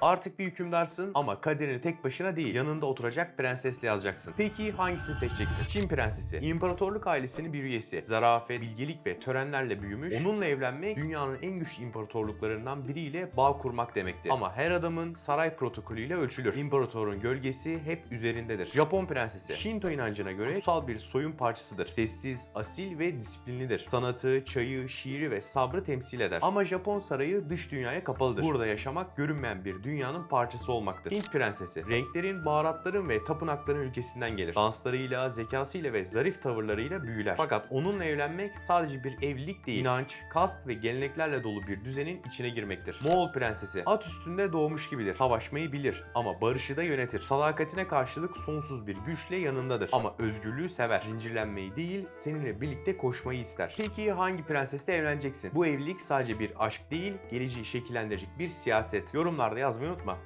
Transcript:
Artık bir hükümdarsın ama kaderini tek başına değil yanında oturacak prensesle yazacaksın. Peki hangisini seçeceksin? Çin prensesi. İmparatorluk ailesinin bir üyesi. Zarafet, bilgelik ve törenlerle büyümüş. Onunla evlenmek dünyanın en güçlü imparatorluklarından biriyle bağ kurmak demektir. Ama her adamın saray protokolüyle ölçülür. İmparatorun gölgesi hep üzerindedir. Japon prensesi. Shinto inancına göre kutsal bir soyun parçasıdır. Sessiz, asil ve disiplinlidir. Sanatı, çayı, şiiri ve sabrı temsil eder. Ama Japon sarayı dış dünyaya kapalıdır. Burada yaşamak görünmeyen bir dünyanın parçası olmaktır. Hint prensesi. Renklerin, baharatların ve tapınakların ülkesinden gelir. Danslarıyla, zekasıyla ve zarif tavırlarıyla büyüler. Fakat onunla evlenmek sadece bir evlilik değil. İnanç, kast ve geleneklerle dolu bir düzenin içine girmektir. Moğol prensesi. At üstünde doğmuş gibidir. Savaşmayı bilir ama barışı da yönetir. Sadakatine karşılık sonsuz bir güçle yanındadır. Ama özgürlüğü sever. Zincirlenmeyi değil, seninle birlikte koşmayı ister. Peki hangi prensesle evleneceksin? Bu evlilik sadece bir aşk değil, geleceği şekillendirecek bir siyaset. Yorumlarda yazmayı unutma.